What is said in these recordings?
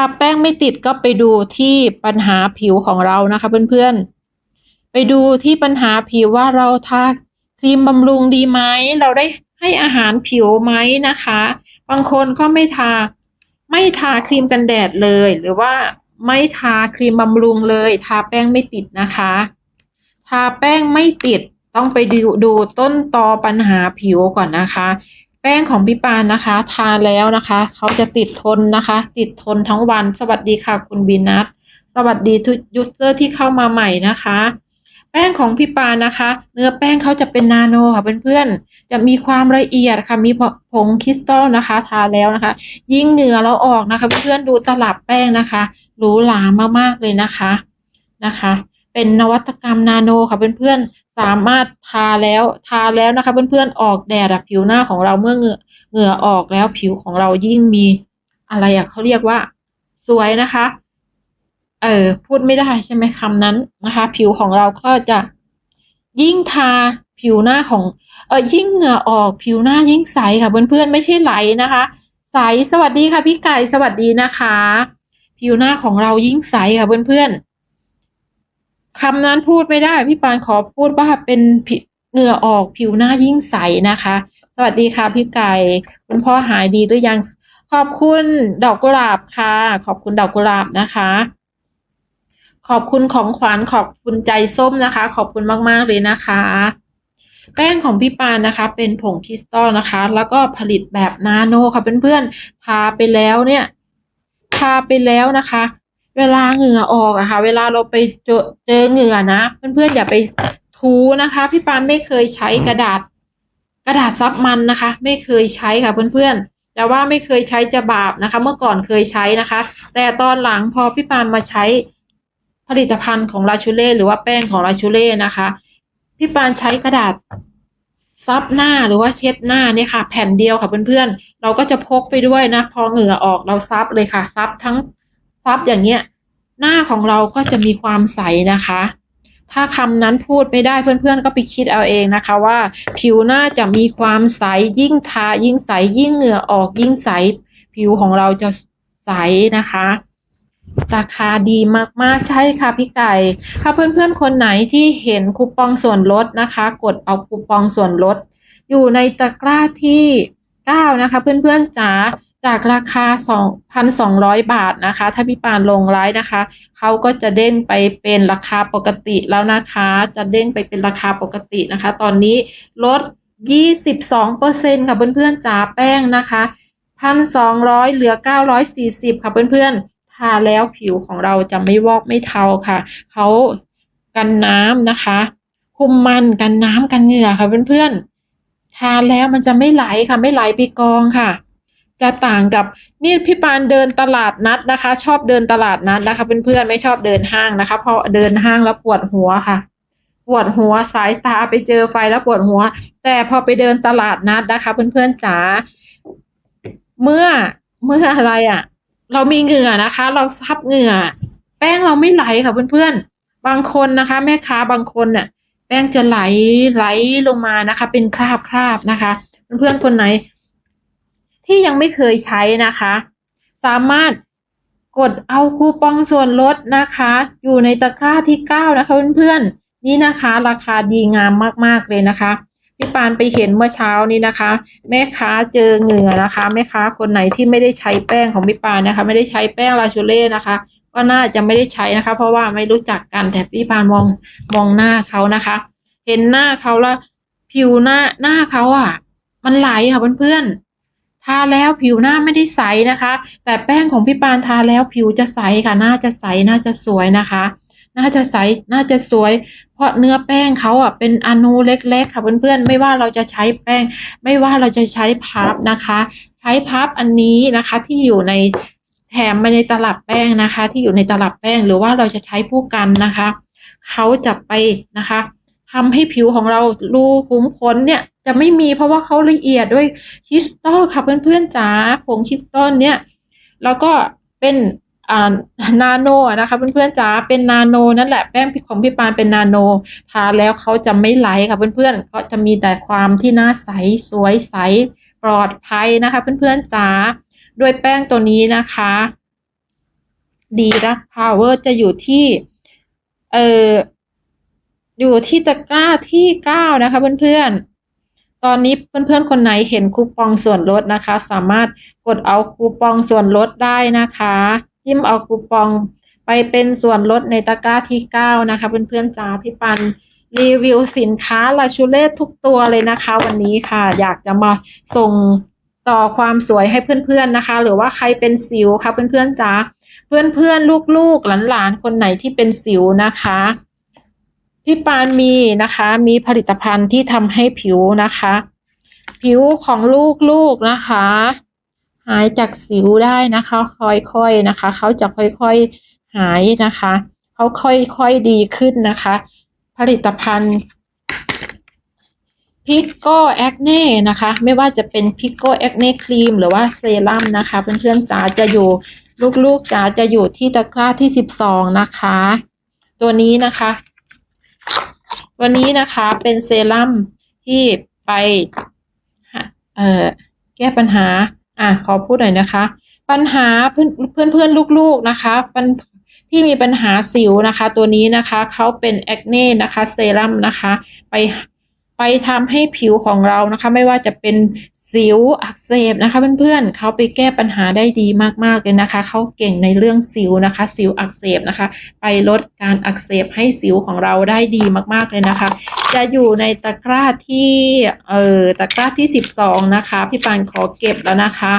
ถ้าแป้งไม่ติดก็ไปดูที่ปัญหาผิวของเรานะคะเพื่อนๆ ไปดูที่ปัญหาผิวว่าเราทาครีมบำรุงดีไหม เราได้ให้อาหารผิวไหมนะคะ บางคนก็ไม่ทา ไม่ทาครีมกันแดดเลย หรือว่าไม่ทาครีมบำรุงเลย ทาแป้งไม่ติดนะคะ ทาแป้งไม่ติดต้องไปดูดูต้นตอปัญหาผิวก่อนนะคะ แป้งของพี่ปานนะคะ ทาแล้วนะคะ เขาจะติดทนนะคะ ติดทนทั้งวัน สวัสดีค่ะคุณบีนัทสวัสดีทุกยูเซอร์ที่เข้ามาใหม่นะคะ แป้งของพี่ปานนะคะ เนื้อแป้งเขาจะเป็นนาโนค่ะเพื่อนๆจะมีความละเอียดค่ะมีผงคริสตัลนะคะ ทาแล้วนะคะ ยิ่งเหงื่อเราออกนะคะ เพื่อนๆดูตลับแป้งนะคะหรูหรามากๆเลยนะคะนะคะ เป็นนวัตกรรมนาโนค่ะเพื่อนๆ สามารถทาแล้วทาแล้วนะคะ เพื่อนๆออกแดดผิวหน้าของเราเมื่อเหงื่อเหงื่อออกแล้วผิวของเรายิ่งมีอะไรอะเขาเรียกว่า สวยนะคะ เออพูดไม่ได้ใช่ไหมคำนั้นนะคะ ผิวของเราก็จะยิ่งทาผิวหน้าของเออยิ่งเหงื่อออกผิวหน้ายิ่งใสค่ะเพื่อนๆไม่ใช่ไหลนะคะ ใสสวัสดีค่ะพี่ไก่สวัสดีนะคะ ผิวหน้าของเรายิ่งใสค่ะเพื่อนๆ คำนั้นพูดไม่ได้ พี่ปานขอพูดว่าเป็นผิวเหงื่อออกผิวหน้ายิ่งใสนะคะ สวัสดีค่ะพี่ไก่คุณพ่อหายดีหรือยัง ขอบคุณดอกกุหลาบค่ะ ขอบคุณดอกกุหลาบนะคะ ขอบคุณของขวัญขอบคุณใจส้มนะคะ ขอบคุณมากๆเลยนะคะ แป้งของพี่ปานนะคะ เป็นผงคริสตัลนะคะ แล้วก็ผลิตแบบนาโนค่ะเพื่อนๆทาไปแล้วเนี่ยทาไปแล้วนะคะ เวลาเหงื่อออกอะค่ะ เวลาเราไปเจอเจอเหงื่อนะเพื่อนๆอย่าไปทูนะคะ พี่ปานไม่เคยใช้กระดาษ กระดาษซับมันนะคะ ไม่เคยใช้ค่ะเพื่อนๆแต่ว่าไม่เคยใช้จะบาปนะคะ เมื่อก่อนเคยใช้นะคะ แต่ตอนหลังพอพี่ปานมาใช้ผลิตภัณฑ์ของลาชูเล่หรือว่าแป้งของลาชูเล่นะคะ พี่ปานใช้กระดาษซับหน้าหรือว่าเช็ดหน้าเนี่ยค่ะ แผ่นเดียวค่ะเพื่อนๆเราก็จะพกไปด้วยนะ พอเหงื่อออกเราซับเลยค่ะ ซับทั้ง ซับอย่างเงี้ย หน้าของเราก็จะมีความใสนะคะ ถ้าคำนั้นพูดไม่ได้เพื่อนๆ ก็ไปคิดเอาเองนะคะว่า ผิวหน้าจะมีความใสยิ่งทายิ่งใสยิ่งเหงื่อออกยิ่งใส ผิวของเราจะใสนะคะราคาดีมาก ๆ ใช่ค่ะพี่ไก่ ถ้าเพื่อน ๆ คนไหนที่เห็นคูปองส่วนลดนะคะ กดเอาคูปองส่วนลด อยู่ในตะกร้าที่ 9 นะคะ เพื่อน ๆจ๋า จากราคา 2,200 บาทนะคะ ถ้าพี่ปานลงไลฟ์นะคะ เขาก็จะเด้งไปเป็นราคาปกติแล้วนะคะ จะเด้งไปเป็นราคาปกตินะคะ ตอนนี้ลด 22%ค่ะเพื่อนๆจ๋าแป้งนะคะ1,200 เหลือ 940 ค่ะเพื่อนๆ ทาแล้วผิวของเราจะไม่วอกไม่เทาค่ะ เขากันน้ำนะคะ คุมมันกันน้ำกันเหงื่อค่ะเพื่อนๆ ทาแล้วมันจะไม่ไหลค่ะไม่ไหลไปกองค่ะ จะต่างกับนี่พี่ปานเดินตลาดนัดนะคะ ชอบเดินตลาดนัดนะคะเพื่อนๆไม่ชอบเดินห้างนะคะ เพราะเดินห้างแล้วปวดหัวค่ะ ปวดหัวสายตาไปเจอไฟแล้วปวดหัว แต่พอไปเดินตลาดนัดนะคะ เพื่อนๆจ๋าเมื่อเมื่ออะไรอะ่ะ เรามีเหงื่อนะคะ เราซับเหงื่อ แป้งเราไม่ไหลค่ะเพื่อนๆบางคนนะคะ แม่ค้าบางคนเนี่ยแป้งจะไหลไหลลงมานะคะ เป็นคราบคราบนะคะ เพื่อนๆคนไหน ที่ยังไม่เคยใช้นะคะ สามารถกดเอาคูปองส่วนลดนะคะ อยู่ในตะกร้าที่เก้านะคะเพื่อนๆนี่นะคะ ราคาดีงามมากๆเลยนะคะพี่ปานไปเห็นเมื่อเช้านี้นะคะ แม่ค้าเจอเหงื่อนะคะ แม่ค้าคนไหนที่ไม่ได้ใช้แป้งของพี่ปานนะคะ ไม่ได้ใช้แป้งลาชูเล่นะคะ ก็น่าจะไม่ได้ใช้นะคะ เพราะว่าไม่รู้จักกันแต่พี่ปานมองมองหน้าเขานะคะ เห็นหน้าเขาแล้วผิวหน้าหน้าเขาอะ มันไหลค่ะเพื่อนๆ ทาแล้วผิวหน้าไม่ได้ใสนะคะ แต่แป้งของพี่ปานทาแล้วผิวจะใสค่ะ น่าจะใสน่าจะสวยนะคะ น่าจะใสน่าจะสวย เพราะเนื้อแป้งเขาอะเป็นอนูเล็กๆ ค่ะเพื่อนๆ ไม่ว่าเราจะใช้แป้ง ไม่ว่าเราจะใช้พับนะคะ ใช้พับอันนี้นะคะที่อยู่ในแถมมาในตลับแป้งนะคะ ที่อยู่ในตลับแป้งหรือว่าเราจะใช้ผู้กันนะคะเขาจะไปนะคะทำให้ผิวของเรารูขุมขนเนี่ย จะไม่มีเพราะว่าเขาละเอียดด้วยคริสตัลค่ะเพื่อนๆจ๋าผงคริสตัลเนี่ยแล้วก็เป็นอ่านาโนนะคะเพื่อนๆจ๋าเป็นนาโนนั่นแหละแป้งของพี่ปานเป็นนาโนทาแล้วเขาจะไม่ไหลค่ะเพื่อนๆก็จะมีแต่ความที่หน้าใสสวยใสปลอดภัยนะคะ เพื่อนๆจ๋าด้วยแป้งตัวนี้นะคะดีรักพาวเวอร์จะอยู่ที่เอ่ออยู่ที่ตะกร้าที่เก้านะคะเพื่อนๆ ตอนนี้เพื่อนๆ คนไหนเห็นคูปองส่วนลดนะคะ สามารถกดเอาคูปองส่วนลดได้นะคะจิ้มเอาคูปองไปเป็นส่วนลดในตะกร้าที่เก้านะคะเพื่อนๆจ้าพี่ปันรีวิวสินค้าลาชูเล่ทุกตัวเลยนะคะ วันนี้ค่ะ อยากจะมาส่งต่อความสวยให้เพื่อนๆนะคะ หรือว่าใครเป็นสิวค่ะเพื่อนๆจ้าเพื่อนๆลูกๆหลานๆคนไหนที่เป็นสิวนะคะ พี่ปานมีนะคะ มีผลิตภัณฑ์ที่ทำให้ผิวนะคะ ผิวของลูกๆนะคะ หายจากสิวได้นะคะ ค่อยๆนะคะ เขาจะค่อยๆหายนะคะ เขาค่อยๆดีขึ้นนะคะ ผลิตภัณฑ์พิกโกแอคเน่นะคะ ไม่ว่าจะเป็นพิกโกแอคเน่ครีมหรือว่าเซรั่มนะคะ เพื่อนๆจ๋าจะอยู่ลูกๆจ๋าจะอยู่ที่ตะกร้าที่สิบสองนะคะ ตัวนี้นะคะ วันนี้นะคะเป็นเซรั่มที่ไปเอ่อแก้ปัญหา อะขอพูดหน่อยนะคะ ปัญหาเพื่อนเพื่อนเพื่อนลูกๆนะคะปัญที่มีปัญหาสิวนะคะ ตัวนี้นะคะเขาเป็นแอคเน่นะคะเซรั่มนะคะ ไป ไปทำให้ผิวของเรานะคะ ไม่ว่าจะเป็นสิวอักเสบนะคะเพื่อนๆเขาไปแก้ปัญหาได้ดีมากๆเลยนะคะเขาเก่งในเรื่องสิวนะคะ สิวอักเสบนะคะ ไปลดการอักเสบให้สิวของเราได้ดีมากๆเลยนะคะ จะอยู่ในตะกร้าที่เอ่อตะกร้าที่สิบสองนะคะ พี่ปานขอเก็บแล้วนะคะ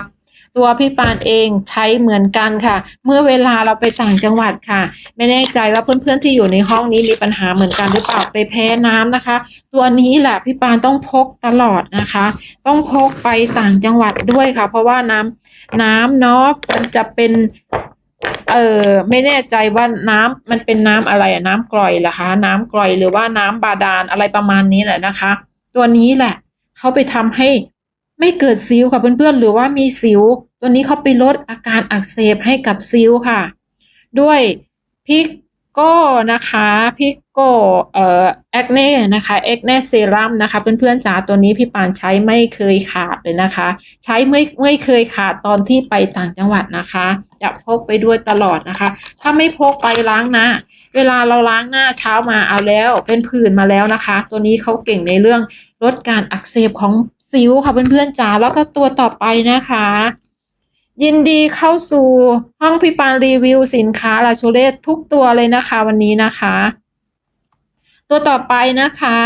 ตัวพี่ปานเองใช้เหมือนกันค่ะ เมื่อเวลาเราไปต่างจังหวัดค่ะ ไม่แน่ใจว่าเพื่อนๆที่อยู่ในห้องนี้มีปัญหาเหมือนกันหรือเปล่าไปแพ้น้ำนะคะ ตัวนี้แหละพี่ปานต้องพกตลอดนะคะ ต้องพกไปต่างจังหวัดด้วยค่ะ เพราะว่าน้ำน้ำเนาะมันจะเป็นเออไม่แน่ใจว่าน้ำมันเป็นน้ำอะไรอะน้ำกร่อยเหรอคะ น้ำกร่อยหรือว่าน้ำบาดาลอะไรประมาณนี้แหละนะคะ ตัวนี้แหละเขาไปทำให้ ไม่เกิดซิวค่ะเพื่อนๆ หรือว่ามีสิว ตัวนี้เขาไปลดอาการอักเสบให้กับซิวค่ะ ด้วยพิกโก้นะคะพิกโก้เอ่อแอคเน่นะคะแอคเน่เซรั่มนะคะ เพื่อนๆจ๋าตัวนี้พี่ปานใช้ไม่เคยขาดเลยนะคะ ใช้ไม่ไม่เคยขาดตอนที่ไปต่างจังหวัดนะคะ จะพกไปด้วยตลอดนะคะ ถ้าไม่พกไปล้างหน้าเวลาเราล้างหน้าเช้ามาเอาแล้ว เป็นผื่นมาแล้วนะคะ ตัวนี้เขาเก่งในเรื่องลดการอักเสบของ สิวค่ะเพื่อนๆจ๋าแล้วก็ตัวต่อไปนะคะ ยินดีเข้าสู่ห้องพี่ปานรีวิวสินค้าลาชูเลตทุกตัวเลยนะคะ วันนี้นะคะ ตัวต่อไปนะคะ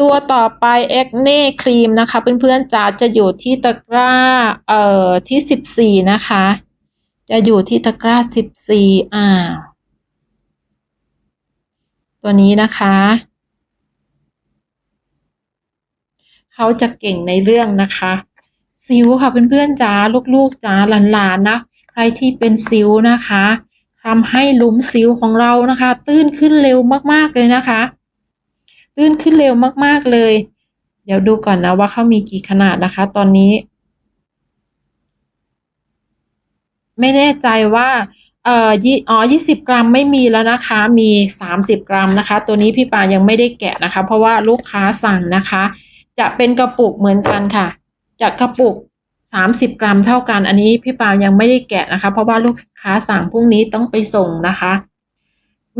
ตัวต่อไปเอ็กเน่ครีมนะคะ เพื่อนๆจ๋าจะอยู่ที่ตะกร้าเอ่อที่สิบสี่นะคะ จะอยู่ที่ตะกร้าสิบสี่อ่า ตัวนี้นะคะ เขาจะเก่งในเรื่องนะคะสิวค่ะเพื่อนๆจ๋าลูกๆจ๋าหลานๆนะใครที่เป็นสิวนะคะทำให้หลุมสิวของเรานะคะ ตื้นขึ้นเร็วมากๆเลยนะคะ ตื้นขึ้นเร็วมากๆเลย เดี๋ยวดูก่อนนะว่าเขามีกี่ขนาดนะคะ ตอนนี้ ไม่แน่ใจว่าเอ่อยี่อ๋อยี่สิบกรัมไม่มีแล้วนะคะ มีสามสิบกรัมนะคะ ตัวนี้พี่ปานยังไม่ได้แกะนะคะ เพราะว่าลูกค้าสั่งนะคะ จะเป็นกระปุกเหมือนกันค่ะ จากกระปุกสามสิบกรัมเท่ากัน อันนี้พี่ปายังไม่ได้แกะนะคะ เพราะว่าลูกค้าสั่งพรุ่งนี้ต้องไปส่งนะคะ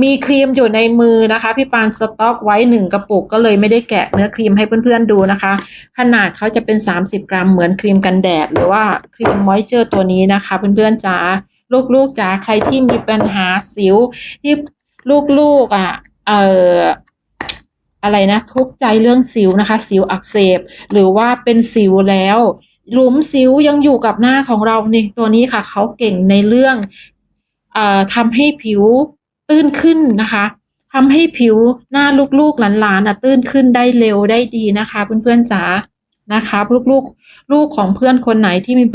มีครีมอยู่ในมือนะคะ พี่ปานสต็อกไว้หนึ่งกระปุกก็เลยไม่ได้แกะเนื้อครีมให้เพื่อนๆดูนะคะ ขนาดเขาจะเป็นสามสิบกรัมเหมือนครีมกันแดด หรือว่าครีมมอยเจอร์ตัวนี้นะคะ เพื่อนๆจ๋าลูกๆจ๋าใครที่มีปัญหาสิวที่ลูกๆอะ เอ่อ อะไรนะทุกข์ใจเรื่องสิวนะคะ สิวอักเสบ หรือว่าเป็นสิวแล้ว หลุมสิวยังอยู่กับหน้าของเรานี่ตัวนี้ค่ะ เขาเก่งในเรื่องอ่อทำให้ผิวตื้นขึ้นนะคะทำให้ผิวหน้าลูกๆหลานๆอะตื้นขึ้นได้เร็วได้ดีนะคะ เพื่อนๆจ๋านะคะ ลูกๆ ลูกของเพื่อนคนไหนที่มีปัญ